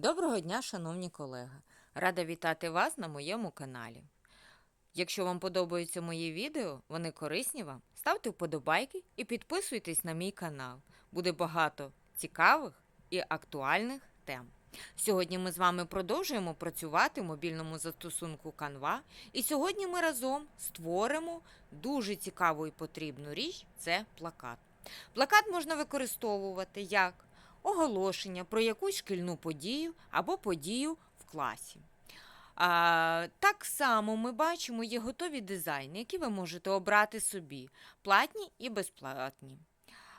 Доброго дня, шановні колеги! Рада вітати вас на моєму каналі. Якщо вам подобаються мої відео, вони корисні вам, ставте вподобайки і підписуйтесь на мій канал. Буде багато цікавих і актуальних тем. Сьогодні ми з вами продовжуємо працювати в мобільному застосунку Canva, і сьогодні ми разом створимо дуже цікаву і потрібну річ це плакат. Плакат можна використовувати як оголошення про якусь шкільну подію або подію в класі. А, так само ми бачимо є готові дизайни, які ви можете обрати собі, платні і безплатні.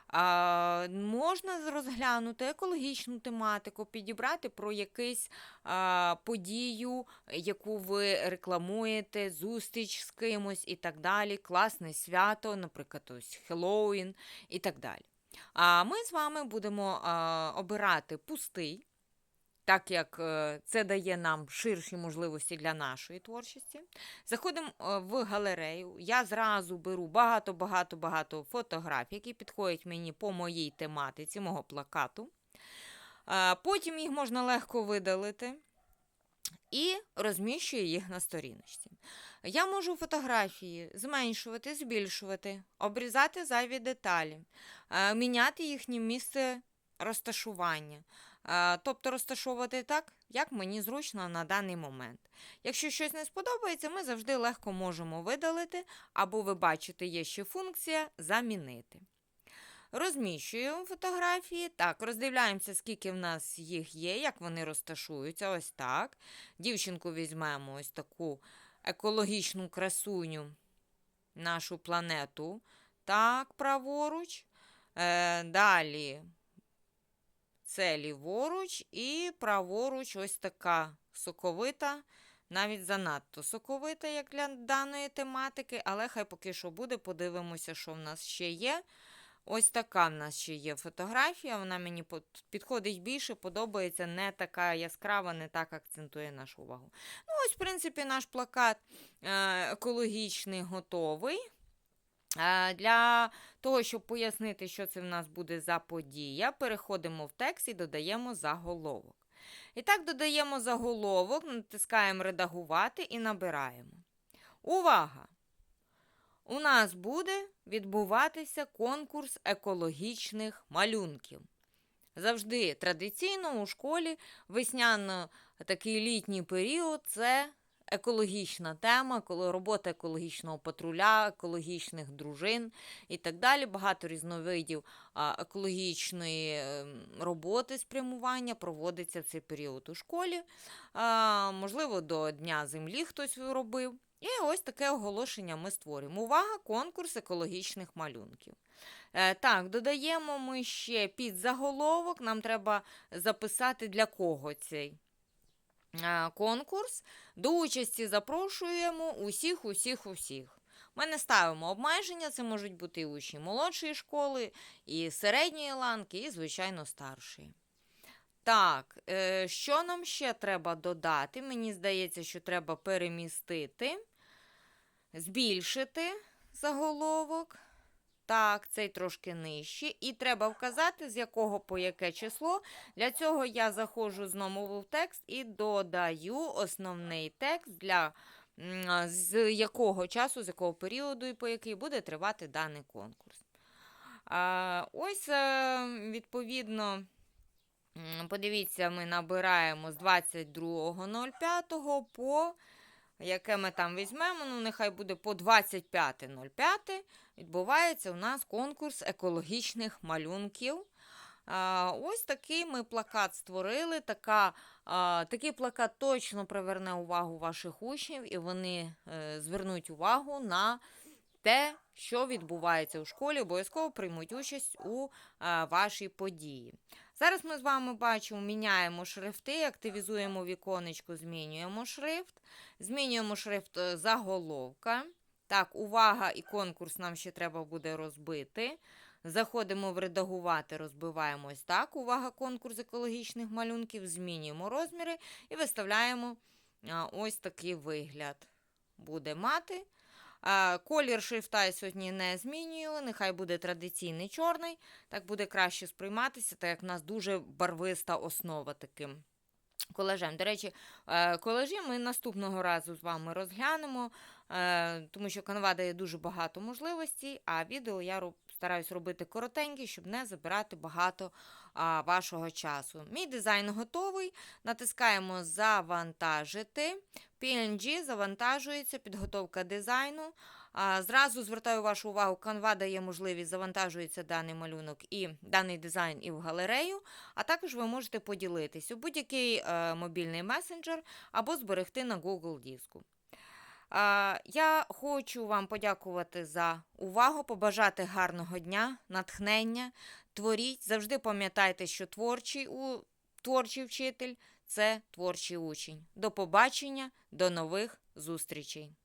А, можна розглянути екологічну тематику, підібрати про якусь а, подію, яку ви рекламуєте, зустріч з кимось і так далі, класне свято, наприклад, ось Хеллоуін і так далі. А ми з вами будемо обирати пустий, так як е, це дає нам ширші можливості для нашої творчості. Заходимо е, в галерею. Я зразу беру багато-багато-багато фотографій, які підходять мені по моїй тематиці, мого плакату. Потім їх можна легко видалити і розміщую їх на сторіночці. Я можу фотографії зменшувати, збільшувати, обрізати зайві деталі, е, міняти їхнє місце розташування. Е, Тобто розташовувати так, як мені зручно на даний момент. Якщо щось не сподобається, ми завжди легко можемо видалити, або ви бачите, є ще функція замінити. Розміщуємо фотографії. Так, роздивляємося, скільки в нас їх є, як вони розташуються. Ось так. Дівчинку візьмемо ось таку екологічну красуню, нашу планету. Так, праворуч. Е, Далі це ліворуч і праворуч ось така соковита, навіть занадто соковита, як для даної тематики, але хай поки що буде, подивимося, що в нас ще є. Ось така в нас ще є фотографія, вона мені підходить більше, подобається, не така яскрава, не так акцентує нашу увагу. Ну, ось, в принципі, наш плакат е, екологічний готовий. Е, для того, щоб пояснити, що це в нас буде за подія, переходимо в текст і додаємо заголовок. І так, додаємо заголовок, натискаємо редагувати і набираємо. Увага! У нас буде відбуватися конкурс екологічних малюнків. Завжди традиційно у школі весняно такий літній період це екологічна тема, коли робота екологічного патруля, екологічних дружин і так далі. Багато різновидів екологічної ем, роботи спрямування проводиться в цей період у школі. Можливо, до Дня землі хтось робив. І ось таке оголошення ми створюємо. Увага, конкурс екологічних малюнків. Е, так, додаємо ми ще під заголовок, нам треба записати, для кого цей е, конкурс. До участі запрошуємо усіх, усіх, усіх. Ми не ставимо обмеження, це можуть бути і учні молодшої школи, і середньої ланки, і, звичайно, старшої. Так, е, що нам ще треба додати? Мені здається, що треба перемістити, збільшити заголовок. Так, цей трошки нижче. І треба вказати, з якого по яке число. Для цього я заходжу знову в текст і додаю основний текст, для з якого часу, з якого періоду і по який буде тривати даний конкурс. Ось, е, відповідно. Подивіться, ми набираємо з 22.05 по, яке ми там візьмемо, ну, нехай буде по 25.05. Відбувається у нас конкурс екологічних малюнків. Ось такий ми плакат створили. Така, Такий плакат точно приверне увагу ваших учнів, і вони е, звернуть увагу на те, що відбувається у школі, обов'язково приймуть участь у вашій події. Зараз ми з вами бачимо, міняємо шрифти, активізуємо віконечко, змінюємо шрифт, змінюємо шрифт е, заголовка. Так, увага і конкурс нам ще треба буде розбити. Заходимо в редагувати, розбиваємо ось так. Увага, конкурс екологічних малюнків, змінюємо розміри і виставляємо ось такий вигляд. Буде мати. Колір шрифта я сьогодні не змінюю, нехай буде традиційний чорний, так буде краще сприйматися, так як в нас дуже барвиста основа таким колажем. До речі, колежі колажі ми наступного разу з вами розглянемо, е, тому що канва дає дуже багато можливостей, а відео я стараюсь робити коротенькі, щоб не забирати багато а, вашого часу. Мій дизайн готовий. Натискаємо Завантажити. PNG завантажується, підготовка дизайну. А, Зразу звертаю вашу увагу, Canva дає можливість завантажується даний малюнок і даний дизайн і в галерею, а також ви можете поділитись у будь-який е, мобільний месенджер або зберегти на Google диску. Я хочу вам подякувати за увагу, побажати гарного дня, натхнення. Творіть, завжди пам'ятайте, що творчий, у... творчий вчитель це творчий учень. До побачення, до нових зустрічей.